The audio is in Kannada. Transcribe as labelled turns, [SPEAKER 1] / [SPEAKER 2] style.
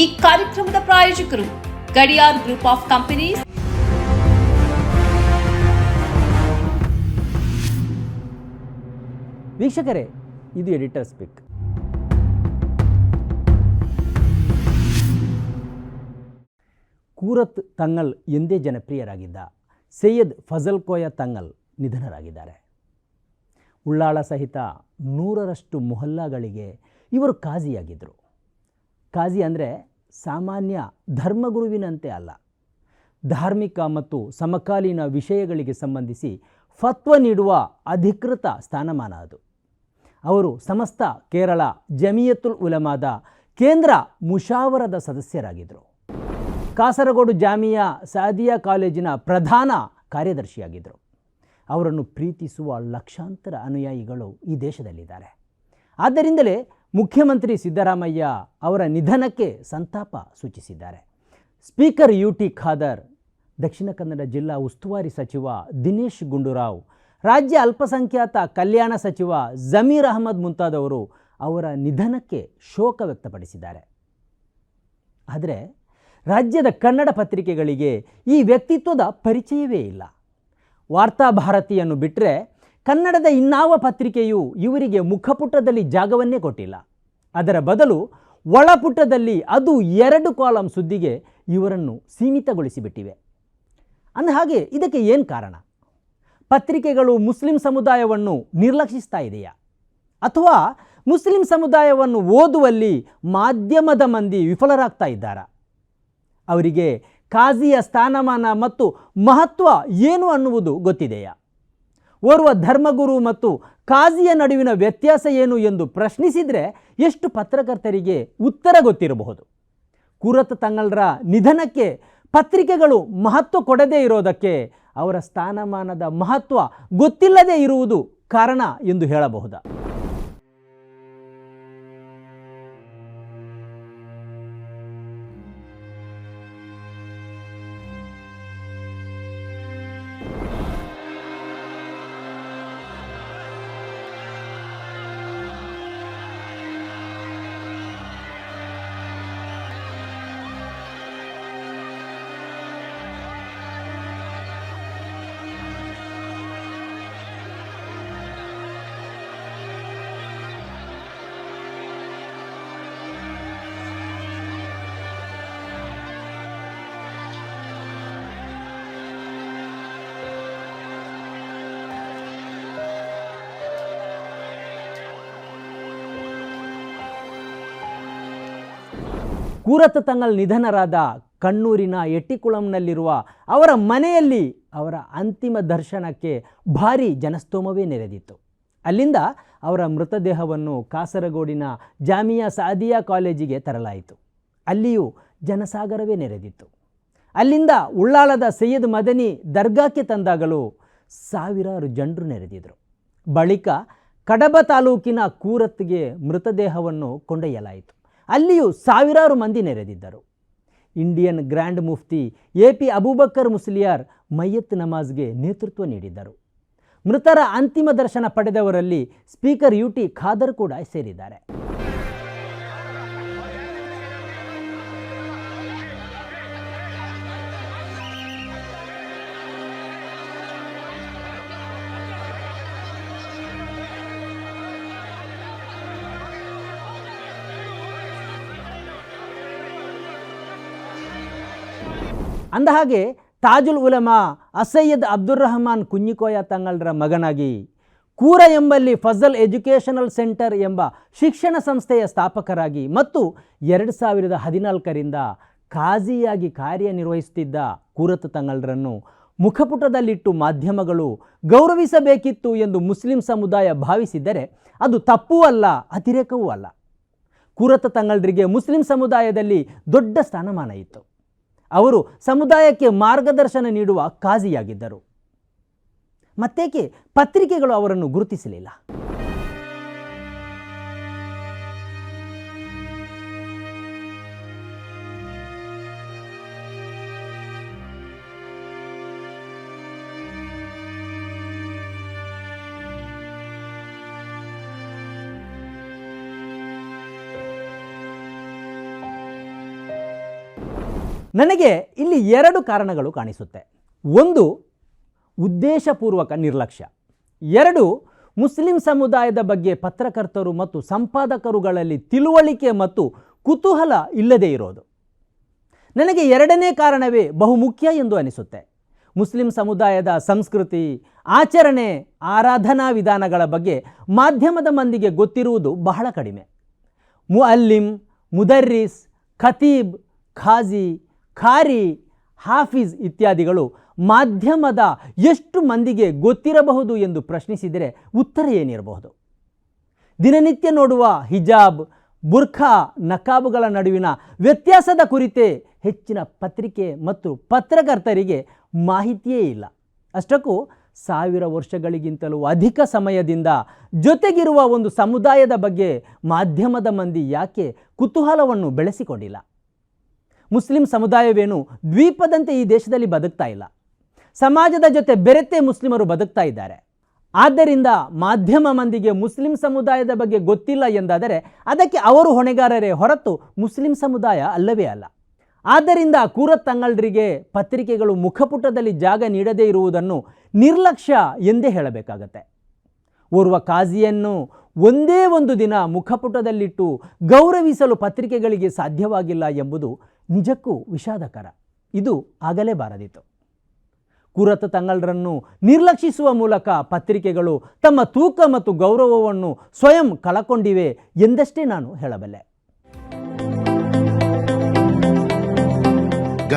[SPEAKER 1] ಈ ಕಾರ್ಯಕ್ರಮದ ಪ್ರಾಯೋಜಕರು ಗಡಿಯಾರ್ ಗ್ರೂಪ್ ಆಫ್ ಕಂಪನೀಸ್.
[SPEAKER 2] ವೀಕ್ಷಕರೇ, ಇದು ಎಡಿಟರ್ ಸ್ಪಿಕ್. ಕೂರತ್ ತಂಗಲ್ ಎಂದೇ ಜನಪ್ರಿಯರಾಗಿದ್ದ ಸೈಯದ್ ಫಜಲ್ ಕೋಯ ತಂಗಲ್ ನಿಧನರಾಗಿದ್ದಾರೆ. ಉಳ್ಳಾಳ ಸಹಿತ ನೂರರಷ್ಟು ಮೊಹಲ್ಲಾಗಳಿಗೆ ಇವರು ಕಾಜಿಯಾಗಿದ್ದರು ಕಾಜಿ ಅಂದರೆ ಸಾಮಾನ್ಯ ಧರ್ಮಗುರುವಿನಂತೆ ಅಲ್ಲ. ಧಾರ್ಮಿಕ ಮತ್ತು ಸಮಕಾಲೀನ ವಿಷಯಗಳಿಗೆ ಸಂಬಂಧಿಸಿ ಫತ್ವ ನೀಡುವ ಅಧಿಕೃತ ಸ್ಥಾನಮಾನ ಅದು. ಅವರು ಸಮಸ್ತ ಕೇರಳ ಜಮಿಯತುಲ್ ಉಲಮಾದ ಕೇಂದ್ರ ಮುಷಾವರದ ಸದಸ್ಯರಾಗಿದ್ದರು ಕಾಸರಗೋಡು ಜಾಮಿಯಾ ಸಾದಿಯಾ ಕಾಲೇಜಿನ ಪ್ರಧಾನ ಕಾರ್ಯದರ್ಶಿಯಾಗಿದ್ದರು ಅವರನ್ನು ಪ್ರೀತಿಸುವ ಲಕ್ಷಾಂತರ ಅನುಯಾಯಿಗಳು ಈ ದೇಶದಲ್ಲಿದ್ದಾರೆ. ಆದ್ದರಿಂದಲೇ ಮುಖ್ಯಮಂತ್ರಿ ಸಿದ್ದರಾಮಯ್ಯ ಅವರ ನಿಧನಕ್ಕೆ ಸಂತಾಪ ಸೂಚಿಸಿದ್ದಾರೆ. Speaker U T Khader, Dakshina Kannada ಜಿಲ್ಲಾ ಉಸ್ತುವಾರಿ ಸಚಿವ ದಿನೇಶ್ ಗುಂಡೂರಾವ್, ರಾಜ್ಯ ಅಲ್ಪಸಂಖ್ಯಾತ ಕಲ್ಯಾಣ ಸಚಿವ ಜಮೀರ್ ಅಹಮದ್ ಮುಂತಾದವರು ಅವರ ನಿಧನಕ್ಕೆ ಶೋಕ ವ್ಯಕ್ತಪಡಿಸಿದ್ದಾರೆ. ಆದರೆ ರಾಜ್ಯದ ಕನ್ನಡ ಪತ್ರಿಕೆಗಳಿಗೆ ಈ ವ್ಯಕ್ತಿತ್ವದ ಪರಿಚಯವೇ ಇಲ್ಲ. ವಾರ್ತಾಭಾರತಿಯನ್ನು ಬಿಟ್ಟರೆ ಕನ್ನಡದ ಇನ್ನಾವ ಪತ್ರಿಕೆಯು ಇವರಿಗೆ ಮುಖಪುಟದಲ್ಲಿ ಜಾಗವನ್ನೇ ಕೊಟ್ಟಿಲ್ಲ. ಅದರ ಬದಲು ಒಳಪುಟದಲ್ಲಿ ಅದು ಎರಡು ಕಾಲಂ ಸುದ್ದಿಗೆ ಇವರನ್ನು ಸೀಮಿತಗೊಳಿಸಿಬಿಟ್ಟಿವೆ. ಅಂದಹಾಗೆ ಇದಕ್ಕೆ ಏನು ಕಾರಣ? ಪತ್ರಿಕೆಗಳು ಮುಸ್ಲಿಂ ಸಮುದಾಯವನ್ನು ನಿರ್ಲಕ್ಷಿಸ್ತಾ ಇದೆಯಾ? ಅಥವಾ ಮುಸ್ಲಿಂ ಸಮುದಾಯವನ್ನು ಓದುವಲ್ಲಿ ಮಾಧ್ಯಮದ ಮಂದಿ ವಿಫಲರಾಗ್ತಾ ಇದ್ದಾರಾ? ಅವರಿಗೆ ಕಾಜಿಯ ಸ್ಥಾನಮಾನ ಮತ್ತು ಮಹತ್ವ ಏನು ಅನ್ನುವುದು ಗೊತ್ತಿದೆಯಾ? ಓರ್ವ ಧರ್ಮಗುರು ಮತ್ತು ಕಾಜಿಯ ನಡುವಿನ ವ್ಯತ್ಯಾಸ ಏನು ಎಂದು ಪ್ರಶ್ನಿಸಿದರೆ ಎಷ್ಟು ಪತ್ರಕರ್ತರಿಗೆ ಉತ್ತರ ಗೊತ್ತಿರಬಹುದು. ಕುರತ ತಂಗಲ್ರ ನಿಧನಕ್ಕೆ ಪತ್ರಿಕೆಗಳು ಮಹತ್ವ ಕೊಡದೇ ಇರೋದಕ್ಕೆ ಅವರ ಸ್ಥಾನಮಾನದ ಮಹತ್ವ ಗೊತ್ತಿಲ್ಲದೇ ಇರುವುದು ಕಾರಣ ಎಂದು ಹೇಳಬಹುದಾ. ಕೂರತ್ ತಂಗಲ್ ನಿಧನರಾದ ಕಣ್ಣೂರಿನ ಎಟ್ಟಿಕುಳಂನಲ್ಲಿರುವ ಅವರ ಮನೆಯಲ್ಲಿ ಅವರ ಅಂತಿಮ ದರ್ಶನಕ್ಕೆ ಭಾರಿ ಜನಸ್ತೋಮವೇ ನೆರೆದಿತ್ತು. ಅಲ್ಲಿಂದ ಅವರ ಮೃತದೇಹವನ್ನು ಕಾಸರಗೋಡಿನ ಜಾಮಿಯಾ ಸಾದಿಯಾ ಕಾಲೇಜಿಗೆ ತರಲಾಯಿತು. ಅಲ್ಲಿಯೂ ಜನಸಾಗರವೇ ನೆರೆದಿತ್ತು. ಅಲ್ಲಿಂದ ಉಳ್ಳಾಳದ ಸೈಯದ್ ಮದನಿ ದರ್ಗಾಕ್ಕೆ ತಂದಾಗಲೂ ಸಾವಿರಾರು ಜನರು ನೆರೆದಿದ್ದರು ಬಳಿಕ ಕಡಬ ತಾಲೂಕಿನ ಕೂರತ್ಗೆ ಮೃತದೇಹವನ್ನು ಕೊಂಡೊಯ್ಯಲಾಯಿತು. ಅಲ್ಲಿಯೂ ಸಾವಿರಾರು ಮಂದಿ ನೆರೆದಿದ್ದರು. ಇಂಡಿಯನ್ ಗ್ರ್ಯಾಂಡ್ ಮುಫ್ತಿ ಎ ಪಿ ಅಬೂಬಕ್ಕರ್ ಮುಸ್ಲಿಯಾರ್ ಮಯ್ಯತ್ ನಮಾಜ್ಗೆ ನೇತೃತ್ವ ನೀಡಿದ್ದರು. ಮೃತರ ಅಂತಿಮ ದರ್ಶನ ಪಡೆದವರಲ್ಲಿ ಸ್ಪೀಕರ್ ಯು ಟಿ ಖಾದರ್ ಕೂಡ ಸೇರಿದ್ದಾರೆ. ಅಂದಹಾಗೆ ತಾಜುಲ್ ಉಲಮಾ ಅಸಯ್ಯದ್ ಅಬ್ದುಲ್ ರಹಮಾನ್ ಕುಂಜಿಕೋಯ ತಂಗಳರ ಮಗನಾಗಿ ಕೂರ ಎಂಬಲ್ಲಿ ಫಜಲ್ ಎಜುಕೇಷನಲ್ ಸೆಂಟರ್ ಎಂಬ ಶಿಕ್ಷಣ ಸಂಸ್ಥೆಯ ಸ್ಥಾಪಕರಾಗಿ ಮತ್ತು ಎರಡು ಸಾವಿರದ ಹದಿನಾಲ್ಕರಿಂದ ಖಾಜಿಯಾಗಿ ಕಾರ್ಯನಿರ್ವಹಿಸುತ್ತಿದ್ದ ಕೂರತ್ ತಂಗಲ್ರನ್ನು ಮುಖಪುಟದಲ್ಲಿಟ್ಟು ಮಾಧ್ಯಮಗಳು ಗೌರವಿಸಬೇಕಿತ್ತು ಎಂದು ಮುಸ್ಲಿಂ ಸಮುದಾಯ ಭಾವಿಸಿದ್ದರೆ ಅದು ತಪ್ಪೂ ಅಲ್ಲ, ಅತಿರೇಕವೂ ಅಲ್ಲ. ಕೂರತ್ ತಂಗಲ್ರಿಗೆ ಮುಸ್ಲಿಂ ಸಮುದಾಯದಲ್ಲಿ ದೊಡ್ಡ ಸ್ಥಾನಮಾನ ಇತ್ತು. ಅವರು ಸಮುದಾಯಕ್ಕೆ ಮಾರ್ಗದರ್ಶನ ನೀಡುವ ಕಾಜಿಯಾಗಿದ್ದರು. ಮತ್ತೇಕೆ? ಪತ್ರಿಕೆಗಳು ಅವರನ್ನು ಗುರುತಿಸಲಿಲ್ಲ. ನನಗೆ ಇಲ್ಲಿ ಎರಡು ಕಾರಣಗಳು ಕಾಣಿಸುತ್ತೆ. ಒಂದು, ಉದ್ದೇಶಪೂರ್ವಕ ನಿರ್ಲಕ್ಷ್ಯ. ಎರಡು, ಮುಸ್ಲಿಂ ಸಮುದಾಯದ ಬಗ್ಗೆ ಪತ್ರಕರ್ತರು ಮತ್ತು ಸಂಪಾದಕರುಗಳಲ್ಲಿ ತಿಳುವಳಿಕೆ ಮತ್ತು ಕುತೂಹಲ ಇಲ್ಲದೇ ಇರೋದು. ನನಗೆ ಎರಡನೇ ಕಾರಣವೇ ಬಹುಮುಖ್ಯ ಎಂದು ಅನಿಸುತ್ತೆ. ಮುಸ್ಲಿಂ ಸಮುದಾಯದ ಸಂಸ್ಕೃತಿ, ಆಚರಣೆ, ಆರಾಧನಾ ವಿಧಾನಗಳ ಬಗ್ಗೆ ಮಾಧ್ಯಮದ ಮಂದಿಗೆ ಗೊತ್ತಿರುವುದು ಬಹಳ ಕಡಿಮೆ. ಮುಅಲ್ಲಿಂ, ಮುದರ್ರಿಸ್, ಖತೀಬ್, ಖಾಜಿ ಖಾರಿ, ಹಾಫೀಜ್ ಇತ್ಯಾದಿಗಳು ಮಾಧ್ಯಮದ ಎಷ್ಟು ಮಂದಿಗೆ ಗೊತ್ತಿರಬಹುದು ಎಂದು ಪ್ರಶ್ನಿಸಿದರೆ ಉತ್ತರ ಏನಿರಬಹುದು? ದಿನನಿತ್ಯ ನೋಡುವ ಹಿಜಾಬ್, ಬುರ್ಖಾ ನಕಾಬುಗಳ ನಡುವಿನ ವ್ಯತ್ಯಾಸದ ಕುರಿತೇ ಹೆಚ್ಚಿನ ಪತ್ರಿಕೆ ಮತ್ತು ಪತ್ರಕರ್ತರಿಗೆ ಮಾಹಿತಿಯೇ ಇಲ್ಲ. ಅಷ್ಟಕ್ಕೂ ಸಾವಿರ ವರ್ಷಗಳಿಗಿಂತಲೂ ಅಧಿಕ ಸಮಯದಿಂದ ಜೊತೆಗಿರುವ ಒಂದು ಸಮುದಾಯದ ಬಗ್ಗೆ ಮಾಧ್ಯಮದ ಮಂದಿ ಯಾಕೆ ಕುತೂಹಲವನ್ನು ಬೆಳೆಸಿಕೊಂಡಿಲ್ಲ? ಮುಸ್ಲಿಂ ಸಮುದಾಯವೇನು ದ್ವೀಪದಂತೆ ಈ ದೇಶದಲ್ಲಿ ಬದುಕ್ತಾ ಇಲ್ಲ. ಸಮಾಜದ ಜೊತೆ ಬೆರೆತೇ ಮುಸ್ಲಿಮರು ಬದುಕ್ತಾ ಇದ್ದಾರೆ. ಆದ್ದರಿಂದ ಮಾಧ್ಯಮ ಮಂದಿಗೆ ಮುಸ್ಲಿಂ ಸಮುದಾಯದ ಬಗ್ಗೆ ಗೊತ್ತಿಲ್ಲ ಎಂದಾದರೆ ಅದಕ್ಕೆ ಅವರು ಹೊಣೆಗಾರರೇ ಹೊರತು ಮುಸ್ಲಿಂ ಸಮುದಾಯ ಅಲ್ಲವೇ ಅಲ್ಲ. ಆದ್ದರಿಂದ ತಂಗಳರಿಗೆ ಪತ್ರಿಕೆಗಳು ಮುಖಪುಟದಲ್ಲಿ ಜಾಗ ನೀಡದೇ ಇರುವುದನ್ನು ನಿರ್ಲಕ್ಷ್ಯ ಎಂದೇ ಹೇಳಬೇಕಾಗತ್ತೆ. ಓರ್ವ ಕಾಜಿಯನ್ನು ಒಂದೇ ಒಂದು ದಿನ ಮುಖಪುಟದಲ್ಲಿಟ್ಟು ಗೌರವಿಸಲು ಪತ್ರಿಕೆಗಳಿಗೆ ಸಾಧ್ಯವಾಗಿಲ್ಲ ಎಂಬುದು ನಿಜಕ್ಕೂ ವಿಷಾದಕರ. ಇದು ಆಗಲೇ ಬಾರದಿತ್ತು. ಕುರತ ತಂಗಳರನ್ನು ನಿರ್ಲಕ್ಷಿಸುವ ಮೂಲಕ ಪತ್ರಿಕೆಗಳು ತಮ್ಮ ತೂಕ ಮತ್ತು ಗೌರವವನ್ನು ಸ್ವಯಂ ಕಳಕೊಂಡಿವೆ ಎಂದಷ್ಟೇ ನಾನು ಹೇಳಬಲ್ಲೆ.